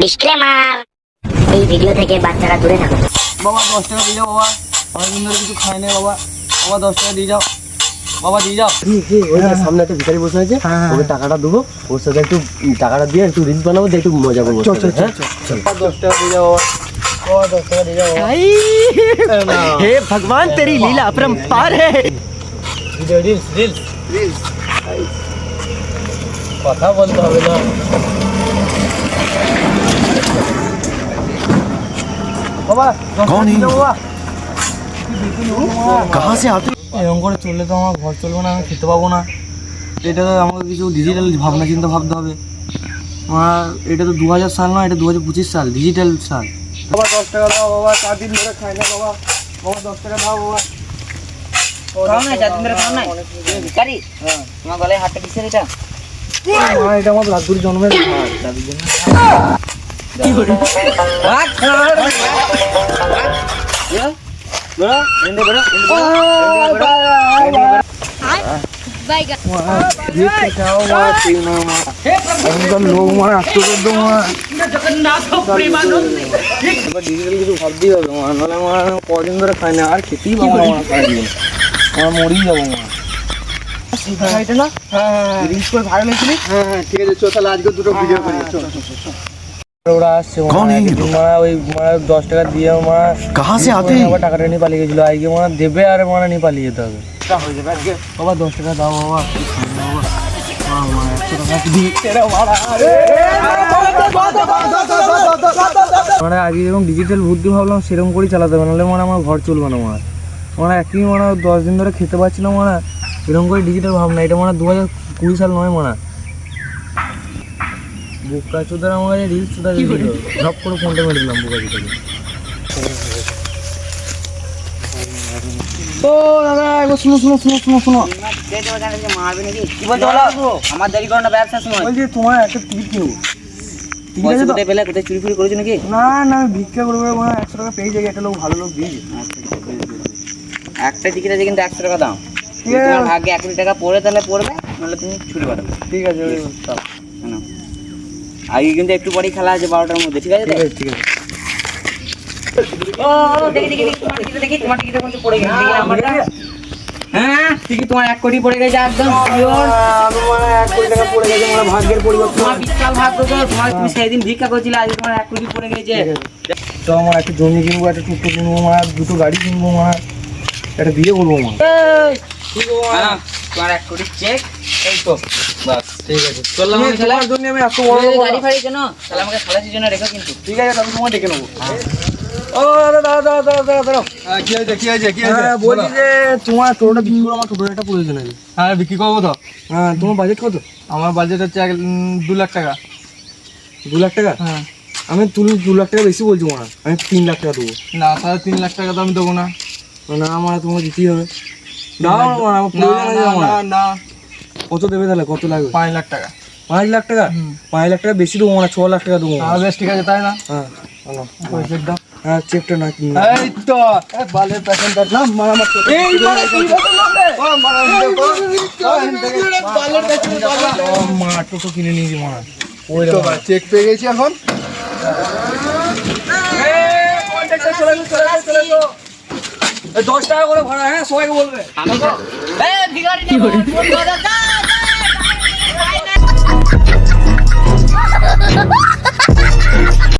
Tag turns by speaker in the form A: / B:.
A: Disclaimer এই video থেকে বাচ্চারা দূরে থাকুন
B: বাবা দশ টাকা দিয়ে যাও বাবা অনেকদিন ধরে কিছু খাই নাই বাবা বাবা দশ টাকা দিয়ে যাও বাবা দিয়ে যাও
C: ওই যে সামনে একটা ভিখারি বসে আছে ওকে টাকাটা দেবো ওর সাথে একটু টাকাটা দিয়ে একটু রিলস বানাবো দিয়ে একটু মজা করবো চল চল চল
B: বাবা দশ টাকা দিয়ে যাও বাবা বাবা দশ টাকা দিয়ে যাও বাবা
C: हे भगवान तेरी लीला अपरंपार है
B: রিলস রিলস রিলস কথা বলতে হবে না বাবা
D: कौन है ये?
B: বাবা
D: कहाँ से आते
B: এরকম করে চললে তো আমার ঘর চলবে না আমি খেতে পাবো না এটা তো আমাকে কিছু ডিজিটাল ভাবনা চিন্তা ভাবতে হবে আমার এটা তো দু হাজার সাল নয় এটা দু হাজার পঁচিশ সাল ডিজিটাল সাল বাবা দশ টাকা দাও বাবা চার দিন ধরে খাই না বাবা বাবা দশ টাকা দাও বাবা
E: খাও না চার দিন ধরে খাও না তুমি ভিখারি
B: হ্যাঁ
E: তোমার গলায় হাতটা কিসের এটা
B: মা এটা আমার দাদুর জন্মের হার, দাদুর জন্য বেরো, এন্ডে বেরো, এন্ডে বেরো, এন্ডে বেরো, এন্ডে বেরো। মা, ভিক্ষে খাও মা, খেয়ে নাও মা। এখনকার লোক মা, আশ্চর্য মা। এবার ডিজিটাল কিছু ভাবতেই হবে মা, নাহলে মা কদিন ধরে খাই না, আর খেতেই পাবো না মা সারাদিন। মা, মরেই যাব মা। হ্যাঁ, হ্যাঁ, ঠিক আছে, চল তাহলে আজকে দুটো ভিডিও করি, চল। ওরা আসছে মারা ওই দশ টাকা দিয়ে
D: মারা
B: আবার টাকাটা নিয়ে পালিয়ে গেছিল। আজকে দেবে আর মারা নিয়ে পালিয়ে যেতে হবে। টাকা মানে আজকে যেরকম ডিজিটাল বুদ্ধি ভাবলাম সেরকম করেই চালাতে হবে নাহলে মানে আমার ঘর চলবে না মানে মানে একই মানে দশ দিন ধরে খেতে পারছিলাম মানে এরকম করে ডিজিটাল ভাবনা এটা মানে দু হাজার কুড়ি সাল নয় মানে। বুকা চোদার আমার কাছে রিলস চোদা দিয়ে দিল ঝপ করে ফোনটা মেরে দিলাম বুকা চোদাকে ও দাদা একবার শুনো শুনো শুনো শুনো শুনো।
E: মারবে নাকি কি বলতে বলো আমার দেরি করো না ব্যবসার সময়
B: বলছি তোমার একটা টিকিট কিনবো। ঠিক
E: পয়সা
B: আছে তো?
E: কোথায় পেলে? কোথায় চুরি ফুরি করেছ নাকি?
B: না না আমি ভিক্ষা করব মানে একশো টাকা পেয়ে একটা লোক ভালো লোক দিয়ে
E: একটা টিকিট আছে কিন্তু একশো টাকা দাম।
B: ঠিক আছে।
E: তোমার ভাগ্যে এক টাকা পড়ে তাহলে পড়বে নাহলে তুমি ছুরি পাঠাবে
B: ঠিক আছে।
E: আগে কিন্তু একটু পরেই খেলা আছে বারোটার মধ্যে ঠিক আছে
B: ঠিক আছে
E: ও ও, দেখি দেখি দেখি তোমার টিকিট দেখি তোমার পড়ে গেছে দেখি হ্যাঁ টিকিট তোমার এক কোটি পড়ে গেছে একদম
B: এক কোটি টাকা পড়ে গেছে ভাগ্যের পরিবর্তন।
E: তোমার বিশাল ভাগ্য তো তোমার তুমি সেদিন ভিক্ষা করছিলে আজ তোমার এক কোটি পড়ে গেছে।
B: তো আমার একটা জমি কিনবো একটা টুকটো কিনবো মার দুটো গাড়ি কিনবো মার একটা বিয়ে করব মা।
E: হ্যাঁ, তোমার এক কোটি চেক এই তো বাস।
B: ঠিক আছে।
E: চললাম আমি খেলা
B: তোমার জন্য আমি এত বড়
E: গাড়ি ফাড়ি কেন? তাহলে আমাকে খালাসির জন্য রেখো কিন্তু।
B: ঠিক আছে আমি তোমার ডেকে নেব। ও দাদা দাদা দাদা দাদা দাদা
D: কি হয়েছে কি হয়েছে কি
B: হ্যাঁ বলছি যে তোমার টোটোটা বিক্রি করে আমার টোটোটা একটা প্রয়োজন আছে।
D: হ্যাঁ বিক্রি করব তো।
B: হ্যাঁ তোমার বাজেট কত?
D: আমার বাজেট হচ্ছে এক দু লাখ টাকা।
B: দু লাখ টাকা?
D: হ্যাঁ।
B: আমি তুমি দু লাখ টাকা বেশি বলছি মনে আমি তিন লাখ টাকা দেবো।
D: না তাহলে তিন লাখ টাকা তো আমি দেবো না।
B: না আমার তোমাকে দিতেই হবে। না।
D: না না।
B: কত দেবে তাহলে? কত লাগবে?
D: পাঁচ লাখ টাকা।
B: পাঁচ লাখ টাকা? পাঁচ লাখ টাকা বেশি দেবো মানে ছ লাখ টাকা দেবো
D: হ্যাঁ বেশ ঠিক আছে তাই না?
B: হ্যাঁ
D: দাও।
B: হ্যাঁ চেকটা না কি
D: এই তো এ, বালের প্যাসেঞ্জার না মারা মার এই কি বলতো
B: মা টোটো কিনে নিয়েছি মা।
D: চেক পেয়ে গেছি এখন।
B: দশ টাকা করে ভাড়া হ্যাঁ সবাইকে বলবে।
E: ভিখারি Ah!